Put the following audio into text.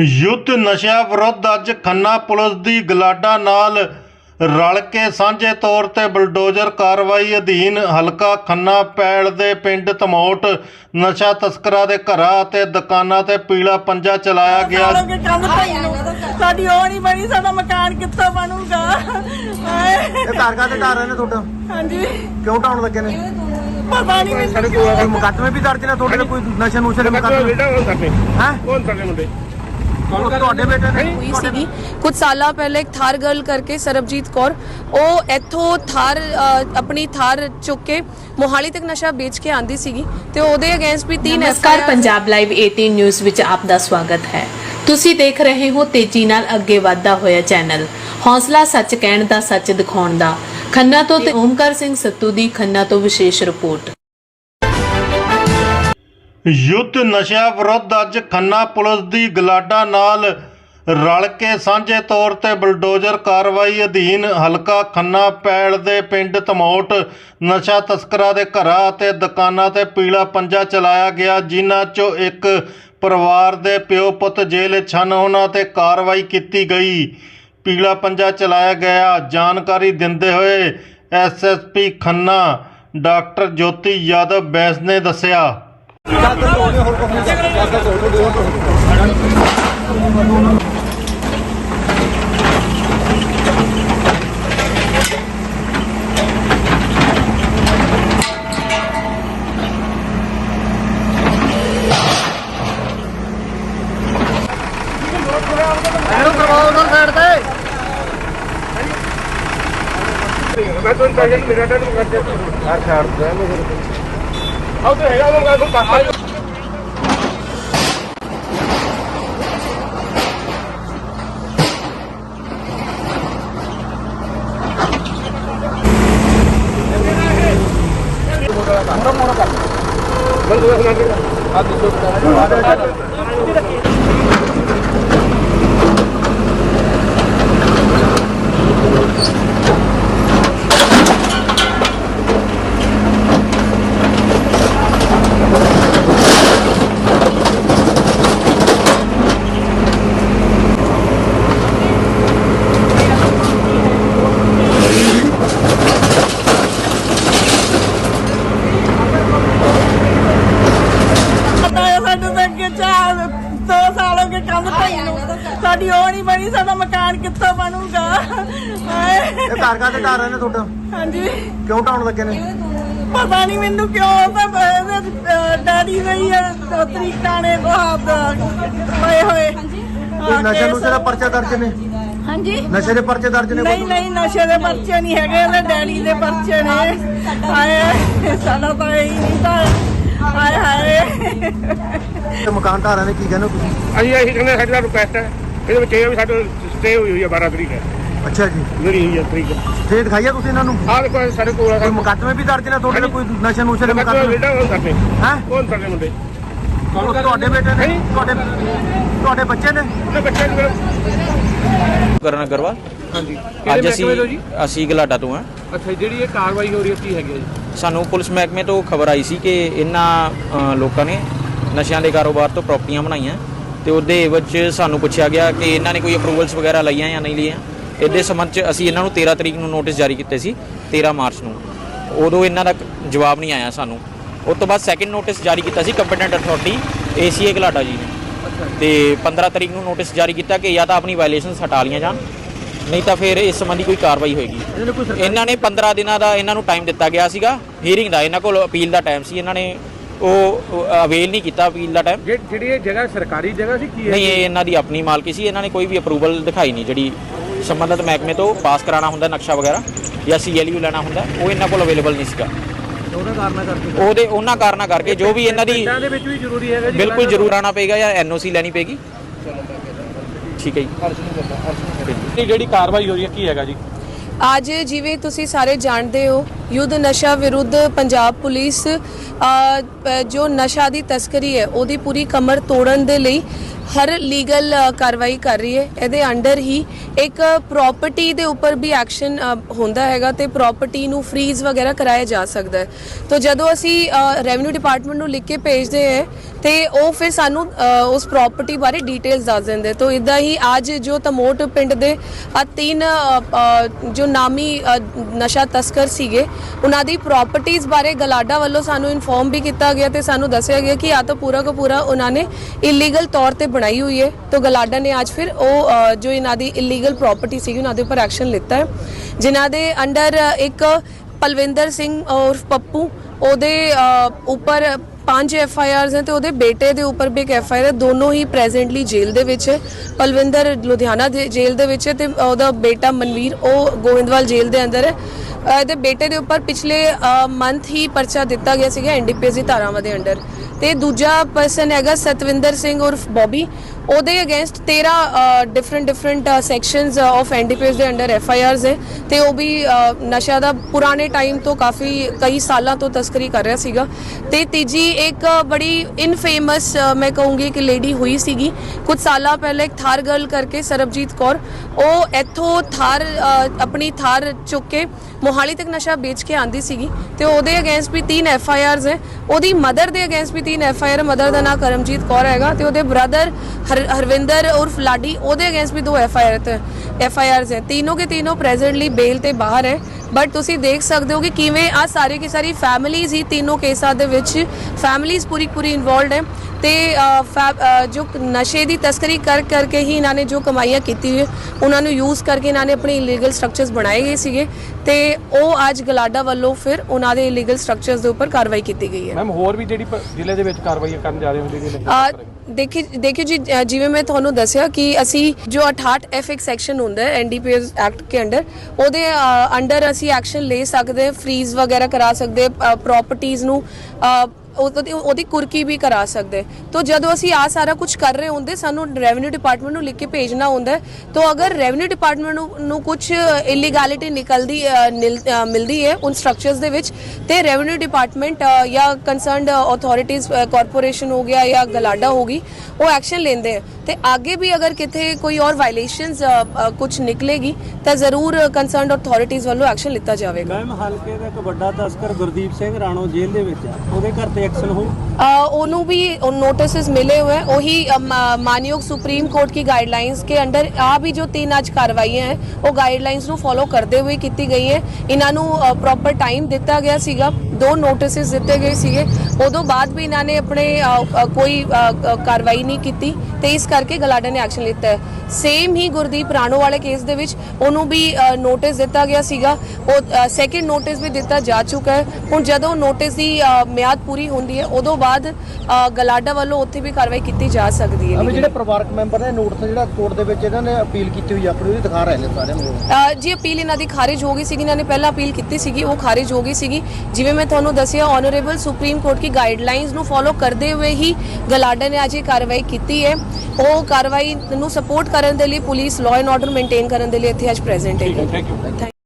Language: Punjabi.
ਯੁੱਧ ਨਸ਼ਾ ਵਿਰੁੱਧ ਅੱਜ ਖੰਨਾ ਪੁਲਿਸ ਦੀ ਗਲਾਡਾ ਨਾਲ ਰਲ ਕੇ ਸਾਂਝੇ ਤੌਰ ਤੇ ਬਲਡੋਜ਼ਰ ਕਾਰਵਾਈ ਅਧੀਨ ਹਲਕਾ ਖੰਨਾ ਪੈਲ ਦੇ ਪਿੰਡ ਧਮੋਟ ਨਸ਼ਾ ਤਸਕਰਾਂ ਦੇ ਘਰਾਂ ਅਤੇ ਦੁਕਾਨਾਂ ਤੇ ਪੀਲਾ ਪੰਜਾ ਚਲਾਇਆ ਗਿਆ। ਸਾਡੀ ਉਹ ਨਹੀਂ ਬਣੀ ਸਾਡਾ ਮਕਾਨ ਕਿੱਥੋਂ ਬਣੂਗਾ। ਇਹ ਘਰ ਘਰ ਤੇ ਢਾ ਰਹੇ ਨੇ ਤੁਹਾਡਾ? ਹਾਂਜੀ। ਕਿਉਂ ਢਾਉਣ ਲੱਗੇ ਨੇ? ਪਤਾ ਨਹੀਂ ਮੈਨੂੰ ਕੋਈ ਮੁਕੱਦਮੇ ਵੀ ਦਰਜ ਨੇ ਤੁਹਾਡੇ ਕੋਈ ਨਸ਼ਾ ਨੁਸ਼ੇ ਦੇ ਮੁਕੱਦਮੇ? ਹੈ? ਕੌਣ ਕਰਦੇ ਮੁੰਡੇ? ਤੁਹਾਡੇ ਬੇਟੇ ਨੇ? ਹੋਈ ਸੀਗੀ। ਕੁਝ ਸਾਲਾਂ ਪਹਿਲੇ ਇੱਕ ਥਾਰ ਗਰਲ ਕਰਕੇ ਸਰਬਜੀਤ ਕੌਰ ਉਹ ਇੱਥੋਂ ਥਾਰ ਅ, ਆਪਣੀ ਥਾਰ ਚੁੱਕ ਕੇ ਮੋਹਾਲੀ ਤੱਕ ਨਸ਼ਾ ਵੇਚ ਕੇ ਆਂਦੀ ਸੀਗੀ ਤੇ ਉਹਦੇ ਅਗੇਂਸਟ ਵੀ ਤਿੰਨ ਨਮਸਕਾਰ ਪੰਜਾਬ ਲਾਈਵ 18 ਨਿਊਜ਼ ਵਿੱਚ ਆਪ ਦਾ ਸਵਾਗਤ ਹੈ। ਤੁਸੀਂ ਦੇਖ ਰਹੇ ਹੋ ਤੇਜ਼ੀ ਨਾਲ ਅੱਗੇ ਵਧਦਾ ਹੋਇਆ ਚੈਨਲ। ਹੌਸਲਾ ਸੱਚ ਕਹਿਣ ਦਾ ਸੱਚ ਦਿਖਾਉਣ ਦਾ। ਖੰਨਾ ਤੋਂ ਤੇ ਓਮਕਾਰ ਸਿੰਘ ਸੱਤੂ ਦੀ ਖੰਨਾ ਤੋਂ ਵਿਸ਼ੇਸ਼ ਰਿਪੋਰਟ। ਯੁੱਧ ਨਸ਼ਾ ਵਿਰੁੱਧ ਅੱਜ ਖੰਨਾ ਪੁਲਿਸ ਦੀ ਗਲਾਡਾ ਨਾਲ ਰਲ ਕੇ ਸਾਂਝੇ ਤੌਰ ਤੇ ਬਲਡੋਜ਼ਰ ਕਾਰਵਾਈ ਅਧੀਨ ਹਲਕਾ ਖੰਨਾ ਪੈਲ ਦੇ ਪਿੰਡ ਤਮੌਟ ਨਸ਼ਾ ਤਸਕਰਾਂ ਦੇ ਘਰਾਂ ਅਤੇ ਦੁਕਾਨਾਂ ਤੇ ਪੀਲਾ ਪੰਜਾ ਚਲਾਇਆ ਗਿਆ, ਜਿਨ੍ਹਾਂ 'ਚੋਂ ਇੱਕ ਪਰਿਵਾਰ ਦੇ ਪਿਓ ਪੁੱਤ ਜੇਲ੍ਹ 'ਚ ਹਨ ਉਹਨਾਂ ਤੇ ਕਾਰਵਾਈ ਕੀਤੀ ਗਈ। ਪੀਲਾ ਪੰਜਾ ਚਲਾਇਆ ਗਿਆ। ਜਾਣਕਾਰੀ ਦਿੰਦੇ ਹੋਏ ਐਸਐਸਪੀ ਖੰਨਾ ਡਾਕਟਰ ਜੋਤੀ ਯਾਦਵ ਬੈਂਸ ਨੇ ਦੱਸਿਆ। ਇਹਨੂੰ ਕਰਵਾਓ ਉਹਨਾਂ ਸਾਈਡ ਤੇ ਮੈਂ ਤੁਹਾਨੂੰ ਕਹਿੰਦਾ ਮੇਰਾ ਟਾਈਮ ਕਰਦੇ ਯਾਰ ਛੱਡ ਦੇ ਆਉ ਤੇ ਹੈਗਾ ਹੈ ਸਾਡੇ ਤਾਂ ਅੱਗੇ ਚਾਰ ਦੋ ਸਾਲੋਂ ਕੇ ਕੰਮ ਢਾਈ ਨੂੰ ਸਾਡੀ ਉਹ ਨਹੀਂ ਬਣੀ ਸਾਡਾ ਮਕਾਨ ਕਿੱਥੋਂ ਬਣੂਗਾ ਹਾਏ। ਘਰ ਘਰ ਤੇ ਢਾ ਰਹੇ ਨੇ ਤੁਹਾਡਾ? ਹਾਂਜੀ। ਕਿਉਂ ਢਾਉਣ ਲੱਗੇ ਨੇ? ਪਤਾ ਨਹੀਂ ਮੈਨੂੰ ਕਿਉਂ ਤਾਂ ਡੈਡੀ ਗਈ ਹੈ ਤਰੀਕਾ ਨੇ ਬਹੁਤ ਹੋਏ। ਹੋਏ ਕੋਈ ਨਸ਼ਾ ਨੁਸ਼ੇ ਦਾ ਪਰਚਾ ਦਰਜ ਨੇ? ਹਾਂਜੀ। ਨਸ਼ੇ ਦੇ ਪਰਚੇ ਦਰਜ ਨੇ ਨਹੀਂ ਨਹੀਂ ਨਸ਼ੇ ਦੇ ਪਰਚੇ ਨਹੀਂ ਹੈਗੇ ਇਹਦੇ ਡੈਡੀ ਦੇ ਪਰਚੇ ਨੇ। ਹਾਏ ਸਾਡਾ ਤਾਂ ਇਹ ਨਹੀਂ ਤਾਂ ਹਾਏ ਹਾਏ। ਤੇ ਮਕਾਨ ਰਹੇ ਨੇ ਕੀ ਕਹਿੰਦੇ ਤੁਸੀਂ? ਅਸੀਂ ਇਹੀ ਕਹਿੰਦੇ ਸਾਡਾ ਰਿਕੁਐਸਟ ਹੈ। ਇਹਦੇ ਵਿੱਚ ਇਹ ਆ ਵੀ ਸਾਡੇ ਸਟੇ ਹੋਈ ਹੋਈ ਹੈ 12 ਤਰੀਕ ਹੈ। ਅੱਛਾ ਜੀ। ਮੇਰੀ ਹੋਈ ਹੈ ਤਰੀਕ। ਫੇਰ ਦਿਖਾਈਆ ਤੁਸੀਂ ਇਹਨਾਂ ਨੂੰ? ਆਹ ਦੇਖੋ ਇਹ ਸਾਡੇ ਕੋਲ ਆ। ਕੋਈ ਮੁਕੱਦਮੇ ਵੀ ਦਰਜ ਨੇ ਤੁਹਾਡੇ ਤੇ ਕੋਈ ਨਸ਼ਾ ਨੁਸ਼ੇ ਦੇ ਮੁਕੱਦਮੇ ਬੇਟਾ ਕੌਣ ਕਰਦੇ ਹੈ? ਕੌਣ ਕਰਦੇ ਮੁੰਡੇ? ਤੁਹਾਡੇ ਬੇਟੇ ਨੇ ਤੁਹਾਡੇ ਤੁਹਾਡੇ ਬੱਚੇ ਨੇ? ਉਹਦੇ ਬੱਚੇ ਨੂੰ ਕਰਨ ਅਗਰਵਾਲ। ਹਾਂਜੀ। ਅੱਜ ਅਸੀਂ ਅਸੀਂ ਗਲਾਡਾ ਤੋਂ ਆ ਅੱਛਾ ਜਿਹੜੀ ਇਹ ਕਾਰਵਾਈ ਹੋ ਰਹੀ ਹੈ ਕੀ ਹੈਗੀ ਜੀ? ਸਾਨੂੰ ਪੁਲਿਸ ਮਹਿਕਮੇ ਤੋਂ ਖਬਰ ਆਈ ਸੀ ਕਿ ਇਹਨਾਂ ਲੋਕਾਂ ਨੇ ਨਸ਼ਿਆਂ ਦੇ ਕਾਰੋਬਾਰ ਤੋਂ ਪ੍ਰਾਪਰਟੀਆਂ ਬਣਾਈਆਂ ਤੇ ਉਹਦੇ ਵਿੱਚ ਸਾਨੂੰ ਪੁੱਛਿਆ ਗਿਆ ਕਿ ਇਹਨਾਂ ਨੇ ਕੋਈ ਅਪਰੂਵਲਸ ਵਗੈਰਾ ਲਈਆਂ ਜਾਂ ਨਹੀਂ ਲਈਆਂ। ਇਹਦੇ ਸੰਬੰਧ ਚ ਅਸੀਂ ਇਹਨਾਂ ਨੂੰ 13 ਤਰੀਕ ਨੂੰ ਨੋਟਿਸ ਜਾਰੀ ਕੀਤੇ ਸੀ 13 ਮਾਰਚ ਨੂੰ। ਉਦੋਂ ਇਹਨਾਂ ਦਾ ਜਵਾਬ ਨਹੀਂ ਆਇਆ ਸਾਨੂੰ। ਉਸ ਤੋਂ ਬਾਅਦ ਸੈਕਿੰਡ ਨੋਟਿਸ ਜਾਰੀ ਕੀਤਾ ਸੀ competent authority ACA GLADA ji ਨੇ। ਤੇ 15 ਤਰੀਕ ਨੂੰ ਨੋਟਿਸ ਜਾਰੀ ਕੀਤਾ ਕਿ ਜਾਂ ਤਾਂ ਆਪਣੀ ਵਾਇਲੇਸ਼ਨਸ ਹਟਾ ਲੀਆਂ ਜਾਣ ਨਹੀਂ ਤਾਂ ਫਿਰ ਇਸ ਸੰਬੰਧੀ ਕੋਈ ਕਾਰਵਾਈ ਹੋਏਗੀ। ਇਹਨਾਂ ਨੇ 15 ਦਿਨਾਂ ਦਾ ਇਹਨਾਂ ਨੂੰ ਟਾਈਮ ਦਿੱਤਾ ਗਿਆ ਸੀਗਾ। ਹੀਅਰਿੰਗ ਦਾ ਇਹਨਾਂ ਕੋਲ ਅਪੀਲ ਦਾ ਟਾਈਮ ਸੀ। ਇਹਨਾਂ ਨੇ ਉਹ ਅਵੇਲ ਨਹੀਂ ਕੀਤਾ ਅਪੀਲ ਦਾ ਟਾਈਮ ਜਿਹੜੀ ਇਹ ਜਗ੍ਹਾ ਸਰਕਾਰੀ ਜਗ੍ਹਾ ਸੀ ਕੀ ਨਹੀਂ ਇਹ ਇਹਨਾਂ ਦੀ ਆਪਣੀ ਮਾਲਕੀ ਸੀ। ਇਹਨਾਂ ਨੇ ਕੋਈ ਵੀ ਅਪਰੂਵਲ ਦਿਖਾਈ ਨਹੀਂ ਜਿਹੜੀ ਸੰਬੰਧਿਤ ਮਹਿਕਮੇ ਤੋਂ ਪਾਸ ਕਰਾਉਣਾ ਹੁੰਦਾ ਨਕਸ਼ਾ ਵਗੈਰਾ ਜਾਂ ਸੀਐਲਯੂ ਲੈਣਾ ਹੁੰਦਾ ਉਹ ਇਹਨਾਂ ਕੋਲ ਅਵੇਲੇਬਲ ਨਹੀਂ ਸੀਗਾ। ਉਹਦਾ ਕਾਰਨ ਕਰਕੇ ਉਹਦੇ ਉਹਨਾਂ ਕਾਰਨਾਂ ਕਰਕੇ ਜੋ ਵੀ ਇਹਨਾਂ ਦੀ ਦੇ ਵਿੱਚ ਵੀ ਜ਼ਰੂਰੀ ਹੈਗਾ ਬਿਲਕੁਲ ਜ਼ਰੂਰ ਆਣਾ ਪਏਗਾ ਜਾਂ ਐਨਓਸੀ ਲੈਣੀ ਪਏਗੀ। ਠੀਕ ਹੈ ਜੀ। ਜਿਹੜੀ ਕਾਰਵਾਈ ਹੋ ਰਹੀ ਹੈ ਕੀ ਹੈਗਾ ਜੀ? ਅੱਜ ਜਿਵੇਂ ਤੁਸੀਂ ਸਾਰੇ ਜਾਣਦੇ ਹੋ, ਯੁੱਧ ਨਸ਼ਾ ਵਿਰੁੱਧ ਪੰਜਾਬ ਪੁਲਿਸ ਜੋ ਨਸ਼ਾ ਦੀ ਤਸਕਰੀ ਹੈ, ਉਹਦੀ ਪੂਰੀ ਕਮਰ ਤੋੜਨ ਦੇ ਲਈ ਹਰ ਲੀਗਲ ਕਾਰਵਾਈ ਕਰ ਰਹੀ ਹੈ। ਇਹਦੇ ਅੰਡਰ ਹੀ ਇੱਕ ਪ੍ਰਾਪਰਟੀ ਦੇ ਉੱਪਰ ਵੀ ਐਕਸ਼ਨ ਹੁੰਦਾ ਹੈਗਾ ਤੇ ਪ੍ਰਾਪਰਟੀ ਨੂੰ ਫ੍ਰੀਜ਼ ਵਗੈਰਾ ਕਰਾਇਆ ਜਾ ਸਕਦਾ ਹੈ। ਤਾਂ ਜਦੋਂ ਅਸੀਂ ਰੈਵਨਿਊ ਡਿਪਾਰਟਮੈਂਟ ਨੂੰ ਲਿਖ ਕੇ ਭੇਜਦੇ ਹੈ ਤੇ ਉਹ ਫਿਰ ਸਾਨੂੰ ਉਸ ਪ੍ਰਾਪਰਟੀ ਬਾਰੇ ਡੀਟੇਲਸ ਦੱਸ ਦਿੰਦੇ। ਤੋਂ ਇਦਾਂ ਹੀ ਅੱਜ ਜੋ ਤਮੋਟ ਪਿੰਡ ਦੇ ਆ ਤਿੰਨ ਜੋ ਨਾਮੀ ਨਸ਼ਾ ਤਸਕਰ ਸੀਗੇ, ਉਹਨਾਂ ਦੀ ਪ੍ਰਾਪਰਟੀਆਂ ਬਾਰੇ ਗਲਾਡਾ ਵੱਲੋਂ ਸਾਨੂੰ ਇਨਫੋਰਮ ਵੀ ਕੀਤਾ ਗਿਆ ਤੇ ਸਾਨੂੰ ਦੱਸਿਆ ਗਿਆ ਕਿ ਆ ਤਾਂ ਪੂਰਾ ਕੋ ਪੂਰਾ ਉਹਨਾਂ ਨੇ ਇਲੀਗਲ ਤੌਰ ਤੇ ਬਣਾਈ ਹੋਈ ਹੈ। ਤੋਂ ਗਲਾਡਾ ਨੇ ਅੱਜ ਫਿਰ ਉਹ ਜੋ ਇਹਨਾਂ ਦੀ ਇਲੀਗਲ ਪ੍ਰਾਪਰਟੀ ਸੀਗੀ, ਉਹਨਾਂ ਦੇ ਉੱਪਰ ਐਕਸ਼ਨ ਲਿੱਤਾ ਹੈ। ਜਿਨ੍ਹਾਂ ਦੇ ਅੰਡਰ ਇੱਕ ਪਲਵਿੰਦਰ ਸਿੰਘ ਔਰ ਪੱਪੂ, ਉਹਦੇ ਉੱਪਰ ਪੰਜ ਐਫ ਆਈ ਆਰਸ ਹੈ ਤੇ ਉਹਦੇ ਬੇਟੇ ਦੇ ਉੱਪਰ ਵੀ ਇੱਕ ਐਫ ਆਈ ਆਰ ਹੈ। ਦੋਨੋਂ ਹੀ ਪ੍ਰੈਜ਼ੈਂਟਲੀ ਜੇਲ੍ਹ ਦੇ ਵਿੱਚ ਹੈ। ਪਲਵਿੰਦਰ ਲੁਧਿਆਣਾ ਦੇ ਜੇਲ੍ਹ ਦੇ ਵਿੱਚ ਹੈ ਤੇ ਉਹਦਾ ਬੇਟਾ ਮਨਵੀਰ, ਉਹ ਗੋਇੰਦਵਾਲ ਜੇਲ੍ਹ ਦੇ ਅੰਦਰ ਹੈ। ਇਹਦੇ ਬੇਟੇ ਦੇ ਉੱਪਰ ਪਿਛਲੇ ਮੰਥ ਹੀ ਪਰਚਾ ਦਿੱਤਾ ਗਿਆ ਸੀਗਾ। ਐਨਡੀਪੀਐਸ ਦੀ ਧਾਰਾਵਾਂ ਦੇ ਅੰਡਰ। ਤੇ ਦੂਜਾ ਪਰਸਨ ਹੈਗਾ ਸਤਵਿੰਦਰ ਸਿੰਘ ਉਰਫ ਬੋਬੀ। ਉਹਦੇ against 13 different different sections of NDPS ਦੇ ਅੰਡਰ ਐਫ ਆਈ ਆਰਸ ਹੈ। ਤੇ ਉਹ ਵੀ ਨਸ਼ਾ ਦਾ ਪੁਰਾਣੇ ਟਾਈਮ ਤੋਂ ਕਾਫੀ, ਕਈ ਸਾਲਾਂ ਤੋਂ ਤਸਕਰੀ ਕਰ ਰਿਹਾ ਸੀਗਾ। ਤੇ ਤੀਜੀ ਇੱਕ ਬੜੀ ਇਨਫੇਮਸ ਮੈਂ ਕਹੂੰਗੀ ਕਿ ਲੇਡੀ ਹੋਈ ਸੀਗੀ। ਕੁਝ ਸਾਲਾਂ ਪਹਿਲੇ ਇੱਕ ਥਾਰ ਗਰਲ ਕਰਕੇ ਸਰਬਜੀਤ ਕੌਰ। ਉਹ ਇੱਥੋਂ ਥਾਰ ਆਪਣੀ ਥਾਰ ਚੁੱਕ ਕੇ ਮੋਹਾਲੀ ਤੱਕ ਨਸ਼ਾ ਵੇਚ ਕੇ ਆਂਦੀ ਸੀਗੀ। ਤੇ ਉਹਦੇ ਅਗੇਂਸਟ ਵੀ ਤਿੰਨ ਐਫ ਆਈ ਆਰਸ ਹੈ। ਉਹਦੀ ਮਦਰ ਦੇ ਅਗੇਂਸਟ ਵੀ ਤਿੰਨ ਐਫ ਆਈ ਆਰ ਮਦਰ ਦਾ ਨਾਂ ਕਰਮਜੀਤ ਕੌਰ ਹੈਗਾ ਤੇ ਉਹਦੇ ਬ੍ਰਦਰ ਹਰਵਿੰਦਰ ਉਰਫ ਲਾਡੀ, ਉਹਦੇ ਅਗੇਂਸਟ ਵੀ ਦੋ F I R F I Rs ਹੈ। ਤਿੰਨੋਂ ਕੇ ਤਿੰਨੋਂ ਪ੍ਰੈਜ਼ੈਂਟਲੀ ਬੇਲ ਤੇ ਬਾਹਰ ਹੈ। ਬਟ ਤੁਸੀਂ ਦੇਖ ਸਕਦੇ ਹੋ ਕਿ ਕਿਵੇਂ ਆ ਸਾਰੇ ਕੀ ਸਾਰੀ ਫੈਮਿਲੀਜ਼ ਹੀ ਤਿੰਨੋਂ ਕੇਸਾਂ ਦੇ ਵਿੱਚ ਫੈਮਿਲੀਜ਼ ਪੂਰੀ ਪੂਰੀ ਇਨਵੋਲਡ ਹੈ। ਤੇ ਜੋ ਨਸ਼ੇ ਦੀ ਤਸਕਰੀ ਕਰ ਕਰਕੇ ਹੀ ਇਹਨਾਂ ਨੇ ਜੋ ਕਮਾਈਆਂ ਕੀਤੀ ਹੋਈ ਹੈ, ਉਹਨਾਂ ਨੂੰ ਯੂਜ਼ ਕਰਕੇ ਇਹਨਾਂ ਨੇ ਆਪਣੇ ਇਲੀਗਲ ਸਟਰਕਚਰਸ ਬਣਾਏ ਗਏ ਸੀਗੇ। ਤੇ ਉਹ ਅੱਜ ਗਲਾਡਾ ਵੱਲੋਂ ਫਿਰ ਉਹਨਾਂ ਦੇ ਇਲੀਗਲ ਸਟਰਕਚਰਸ ਦੇ ਉੱਪਰ ਕਾਰਵਾਈ ਕੀਤੀ ਗਈ ਹੈ। ਮੈਮ ਹੋਰ ਵੀ ਜਿਹੜੀ ਜ਼ਿਲ੍ਹੇ ਦੇ ਵਿੱਚ ਕਾਰਵਾਈ ਕਰਨ ਜਾ ਰਹੇ ਹੁੰਦੇ ਨੇ ਦੇਖੀ ਦੇਖਿਓ ਜੀ ਜਿਵੇਂ ਮੈਂ ਤੁਹਾਨੂੰ ਦੱਸਿਆ ਕਿ ਅਸੀਂ ਜੋ 68 ਐਫ ਇੱਕ ਸੈਕਸ਼ਨ ਹੁੰਦਾ ਹੈ ਐਨਡੀਪੀਐਸ ਐਕਟ ਕੇ ਅੰਡਰ, ਉਹਦੇ ਅੰਡਰ ਅਸੀਂ ਐਕਸ਼ਨ ਲੈ ਸਕਦੇ ਹਾਂ ਫ੍ਰੀਜ਼ ਵਗੈਰਾ ਕਰਾ ਸਕਦੇ ਪ੍ਰਾਪਰਟੀਆਂ ਨੂੰ ਉਹਦੀ ਉਹਦੀ ਕੁਰਕੀ ਵੀ ਕਰਾ ਸਕਦੇ। ਤੋਂ ਜਦੋਂ ਅਸੀਂ ਆ ਸਾਰਾ ਕੁਝ ਕਰ ਰਹੇ ਹੁੰਦੇ, ਸਾਨੂੰ ਰੈਵਨਿਊ ਡਿਪਾਰਟਮੈਂਟ ਨੂੰ ਲਿਖ ਕੇ ਭੇਜਣਾ ਹੁੰਦਾ ਹੈ। ਤੋਂ ਅਗਰ ਰੈਵਨਿਊ ਡਿਪਾਰਟਮੈਂਟ ਨੂੰ ਨੂੰ ਕੁਝ ਇਲੀਗੈਲਿਟੀ ਨਿਕਲਦੀ ਮਿਲਦੀ ਹੈ ਉਨ ਸਟਰਕਚਰਸ ਦੇ ਵਿੱਚ, ਤੇ ਰੈਵਨਿਊ ਡਿਪਾਰਟਮੈਂਟ ਜਾਂ ਕੰਸਰਨਡ ਅਥਾਰਟੀਆਂ ਕਾਰਪੋਰੇਸ਼ਨ ਹੋ ਗਿਆ ਜਾਂ ਗਲਾਡਾ ਹੋਗੀ ਉਹ ਐਕਸ਼ਨ ਲੈਂਦੇ ਹੈ। ਤੇ ਅੱਗੇ ਵੀ ਅਗਰ ਕਿਤੇ ਕੋਈ ਔਰ ਵਾਇਲੇਸ਼ਨਸ ਕੁਝ ਨਿਕਲੇਗੀ, ਤਾਂ ਜ਼ਰੂਰ ਕੰਸਰਨਡ ਅਥਾਰਟੀਆਂ ਵੱਲੋਂ ਐਕਸ਼ਨ ਲਿੱਤਾ ਜਾਵੇਗਾ। ਮੈਮ, ਹਲਕੇ ਦਾ ਇੱਕ ਵੱਡਾ ਤਸਕਰ ਗੁਰਦੀਪ ਸਿੰਘ ਰਾਣੋ ਜੇਲ੍ਹ ਦੇ ਵਿੱਚ ਆ ਉਹਦੇ ਘਰ ਤੇ ਐਕਸ਼ਨ ਹੋ ਉਹਨੂੰ ਵੀ नोटिस मिले हुए हैं वही अ, मा- मानयोग सुप्रीम कोर्ट की गाइडलाइंस ਆ ਵੀ ਜੋ ਤਿੰਨ ਅੱਜ ਕਾਰਵਾਈਆਂ ਹੈ ਉਹ ਗਾਈਡਲਾਈਨਸ ਨੂੰ ਫੋਲੋ ਕਰਦੇ ਹੋਏ ਕੀਤੀ ਗਈ ਹੈ। ਇਹਨਾਂ ਨੂੰ ਪ੍ਰੋਪਰ ਟਾਈਮ ਦਿੱਤਾ ਗਿਆ ਸੀਗਾ। ਦੋ ਨੋਟਿਸਸ ਦਿੱਤੇ ਗਏ ਸੀਗੇ। ਉਦੋਂ ਬਾਅਦ ਵੀ ਇਹਨਾਂ ਨੇ ਆਪਣੇ ਕੋਈ ਕਾਰਵਾਈ ਨਹੀਂ ਕੀਤੀ ਤੇ ਇਸ ਕਰਕੇ ਗਲਾਡਾ ਨੇ ਐਕਸ਼ਨ ਲਿੱਤਾ ਹੈ। ਸੇਮ ਹੀ ਗੁਰਦੀਪ ਰਾਣੋ ਵਾਲੇ ਕੇਸ ਦੇ ਵਿੱਚ ਉਹਨੂੰ ਵੀ ਨੋਟਿਸ ਦਿੱਤਾ ਗਿਆ ਸੀਗਾ। ਉਹ ਸੈਕਿੰਡ ਨੋਟਿਸ ਵੀ ਦਿੱਤਾ ਜਾ ਚੁੱਕਾ ਹੈ। ਹੁਣ ਜਦੋਂ ਨੋਟਿਸ ਦੀ ਮਿਆਦ ਪੂਰੀ ਹੁੰਦੀ ਹੈ ਉਦੋਂ ਬਾਅਦ ਗਲਾਡਾ ਵੱਲੋਂ ਉੱਥੇ ਵੀ ਕਾਰਵਾਈ ਕੀਤੀ ਜਾ ਸਕਦੀ ਹੈ। ਜਿਹੜੇ ਪਰਿਵਾਰਕ ਮੈਂਬਰ ਨੇ ਨੋਟਿਸ ਜਿਹੜਾ ਕੋਰਟ ਦੇ ਵਿੱਚ ਇਹਨਾਂ ਨੇ ਅਪੀਲ ਕੀਤੀ ਹੋਈ ਆਪਣੀ ਉਹਦੀ ਦਿਖਾ ਰਹੇ ਨੇ ਸਾਰਿਆਂ ਨੂੰ। ਜੀ ਅਪੀਲ ਇਹਨਾਂ ਦੀ ਖਾਰਿਜ ਹੋ ਗਈ ਸੀਗੀ ਇਹਨਾਂ ਨੇ ਪਹਿਲਾਂ ਅਪੀਲ ਕੀਤੀ ਸੀਗੀ ਉਹ ਖਾਰਿਜ ਹੋ ਗਈ ਸੀਗੀ। ਜਿਵੇਂ ਮੈਂ ਤੁਹਾਨੂੰ ਦੱਸਿਆ ਆਨਰੇਬਲ ਸੁਪਰੀਮ ਕੋਰਟ ਦੀ ਗਾਈਡਲਾਈਨਸ ਨੂੰ ਫੋਲੋ ਕਰਦੇ ਹੋਏ ਹੀ ਗਲਾਡਾ ਨੇ ਅੱਜ ਇਹ ਕਾਰਵਾਈ ਕੀਤੀ ਹੈ। ਉਹ ਕਾਰਵਾਈ ਨੂੰ ਸਪੋਰਟ ਕਰਨ ਦੇ ਲਈ police law and order maintain ਕਰਨ ਦੇ ਲਈ ਇੱਥੇ ਅੱਜ ਪ੍ਰੈਜ਼ੈਂਟ ਹੈ ਥੈਂਕ ਯੂ